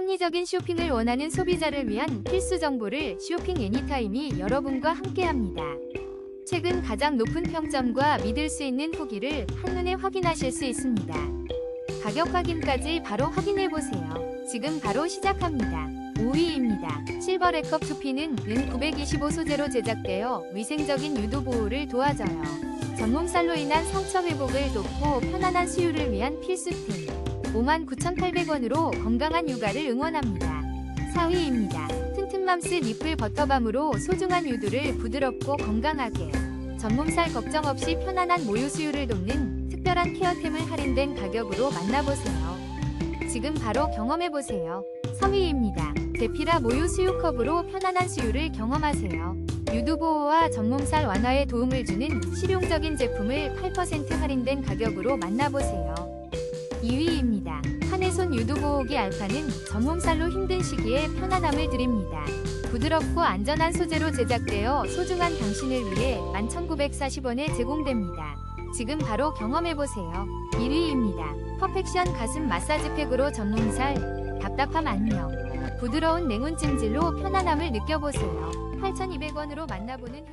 합리적인 쇼핑을 원하는 소비자를 위한 필수 정보를 쇼핑 애니타임이 여러분과 함께합니다. 최근 가장 높은 평점과 믿을 수 있는 후기를 한눈에 확인하실 수 있습니다. 가격 확인까지 바로 확인해 보세요. 지금 바로 시작합니다. 5위입니다. 실버 랩컵 투피는 N925 소재로 제작되어 위생적인 유도 보호를 도와줘요. 전몸살로 인한 상처 회복을 돕고 편안한 수유를 위한 필수템. 59,800원으로 건강한 육아를 응원합니다. 4위입니다. 튼튼맘스 니플 버터밤으로 소중한 유두를 부드럽고 건강하게 전몸살 걱정 없이 편안한 모유 수유를 돕는 특별한 케어템을 할인된 가격으로 만나보세요. 지금 바로 경험해보세요. 3위입니다. 데피라 모유 수유 컵으로 편안한 수유를 경험하세요. 유두 보호와 전몸살 완화에 도움을 주는 실용적인 제품을 8% 할인된 가격으로 만나보세요. 2위입니다. 한해손 유두 보호기 알파는 전몸살로 힘든 시기에 편안함을 드립니다. 부드럽고 안전한 소재로 제작되어 소중한 당신을 위해 11,940원에 제공됩니다. 지금 바로 경험해보세요. 1위입니다. 퍼펙션 가슴 마사지 팩으로 전몸살, 답답함 안녕. 부드러운 냉온 찜질로 편안함을 느껴보세요. 8,200원으로 만나보는